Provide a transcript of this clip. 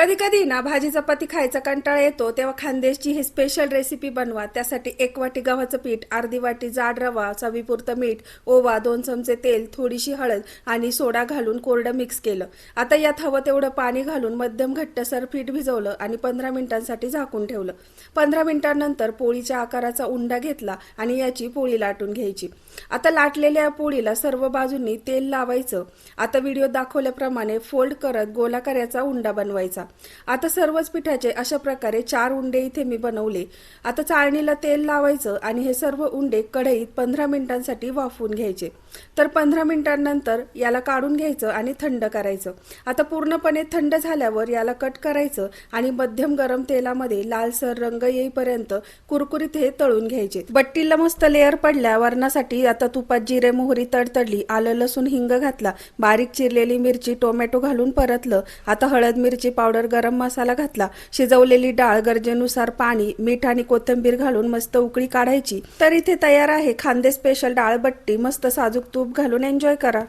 कधी कधी ना भाजी चपाती खायचा कंटाळा येतो तेव्हा खानदेशची ही स्पेशल रेसिपी बनवा. त्यासाठी एक वाटी गव्हाचं पीठ अर्धी वाटी जाड रवा चवीपुरतं मीठ ओवा दोन चमचे तेल थोडीशी हळद आणि सोडा घालून कोरडं मिक्स केलं. आता यात हवं तेवढं पाणी घालून मध्यम घट्टसर पीठ भिजवलं आणि पंधरा मिनिटांसाठी झाकून ठेवलं. पंधरा मिनिटांनंतर पोळीच्या आकाराचा उंडा घेतला आणि याची पोळी लाटून घ्यायची. आता लाटलेल्या पोळीला सर्व बाजूंनी तेल लावायचं. आता व्हिडिओ दाखवल्याप्रमाणे फोल्ड करत गोलाकाराचा उंडा बनवायचा. आता सर्वच पिठाचे अशा प्रकारे चार उंडे इथे मी बनवले. आता चाळणीला तेल लावायचं आणि हे सर्व उंडे कढईत पंधरा मिनिटांसाठी वाफवून घ्यायचे. तर पंधरा मिनिटांनंतर याला काढून घ्यायचं आणि थंड करायचं. आता पूर्णपणे थंड झाल्यावर याला कट करायचं आणि मध्यम गरम तेलामध्ये लालसर रंग येईपर्यंत कुरकुरीत हे तळून घ्यायचे. बट्टीला मस्त लेअर पडल्या वरणासाठी आता तुपात जिरे मोहरी तडतडली आलं लसूण हिंग घातला बारीक चिरलेली मिरची टोमॅटो घालून परतलं आता हळद मिरची पावडर पावडर गरम मसाला घातला. शिजवलेली डाळ गरजेनुसार पाणी मीठ आणि कोथिंबीर घालून मस्त उकळी काढायची. तर इथे तयार आहे खांदे स्पेशल डाळ बट्टी. मस्त साजूक तूप घालून एन्जॉय करा.